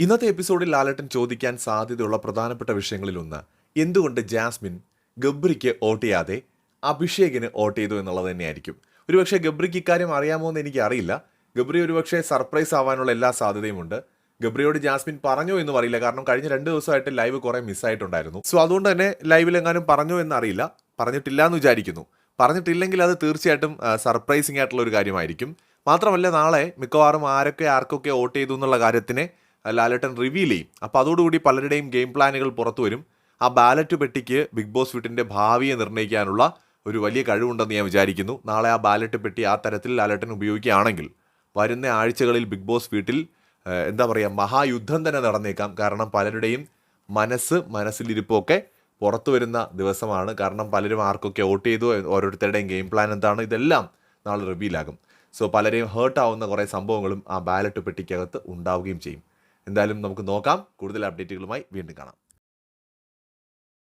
ഇന്നത്തെ എപ്പിസോഡിൽ ലാലട്ടൻ ചോദിക്കാൻ സാധ്യതയുള്ള പ്രധാനപ്പെട്ട വിഷയങ്ങളിലൊന്ന് എന്തുകൊണ്ട് ജാസ്മിൻ ഗബ്രിക്ക് വോട്ട് ചെയ്യാതെ അഭിഷേകിന് വോട്ട് ചെയ്തു എന്നുള്ളത് തന്നെയായിരിക്കും. ഒരുപക്ഷെ ഗബ്രിക്ക് ഇക്കാര്യം അറിയാമോ എന്ന് എനിക്ക് അറിയില്ല. ഗബ്രി ഒരുപക്ഷെ സർപ്രൈസ് ആവാനുള്ള എല്ലാ സാധ്യതയുമുണ്ട്. ഗബ്രിയോട് ജാസ്മിൻ പറഞ്ഞോ എന്ന് അറിയില്ല. കാരണം കഴിഞ്ഞ രണ്ട് ദിവസമായിട്ട് ലൈവ് കുറെ മിസ്സായിട്ടുണ്ടായിരുന്നു. സോ അതുകൊണ്ട് തന്നെ ലൈവിൽ എങ്ങാനും പറഞ്ഞോ എന്ന് അറിയില്ല. പറഞ്ഞിട്ടില്ല എന്ന് വിചാരിക്കുന്നു. പറഞ്ഞിട്ടില്ലെങ്കിൽ അത് തീർച്ചയായിട്ടും സർപ്രൈസിംഗ് ആയിട്ടുള്ള ഒരു കാര്യമായിരിക്കും. മാത്രമല്ല നാളെ മിക്കവാറും ആരൊക്കെ ആർക്കൊക്കെ വോട്ട് ചെയ്തു എന്നുള്ള കാര്യത്തിനെ ലാലേട്ടൻ റിവീൽ ചെയ്യും. അപ്പോൾ അതോടുകൂടി പലരുടെയും ഗെയിം പ്ലാനുകൾ പുറത്തു വരും. ആ ബാലറ്റ് പെട്ടിക്ക് ബിഗ് ബോസ് വീട്ടിന്റെ ഭാവിയെ നിർണയിക്കാനുള്ള ഒരു വലിയ കഴിവുണ്ടെന്ന് ഞാൻ വിചാരിക്കുന്നു. നാളെ ആ ബാലറ്റ് പെട്ടി ആ തരത്തിൽ ലാലേട്ടൻ ഉപയോഗിക്കുകയാണെങ്കിൽ വരുന്ന ആഴ്ചകളിൽ ബിഗ് ബോസ് വീട്ടിൽ എന്താ പറയുക മഹായുദ്ധം തന്നെ നടന്നേക്കാം. കാരണം പലരുടെയും മനസ്സ് മനസ്സിലിരിപ്പൊക്കെ പുറത്തു വരുന്ന ദിവസമാണ്. കാരണം പലരും ആർക്കൊക്കെ വോട്ട് ചെയ്തു ഓരോരുത്തരുടെയും ഗെയിം പ്ലാൻ എന്താണ് ഇതെല്ലാം നാളെ റിവീലാകും സോ പലരെയും ഹേർട്ടാവുന്ന കുറേ സംഭവങ്ങളും ആ ബാലറ്റ് പെട്ടിക്കകത്ത് ഉണ്ടാവുകയും ചെയ്യും. എന്തായാലും നമുക്ക് നോക്കാം. കൂടുതൽ അപ്ഡേറ്റുകളുമായി വീണ്ടും കാണാം.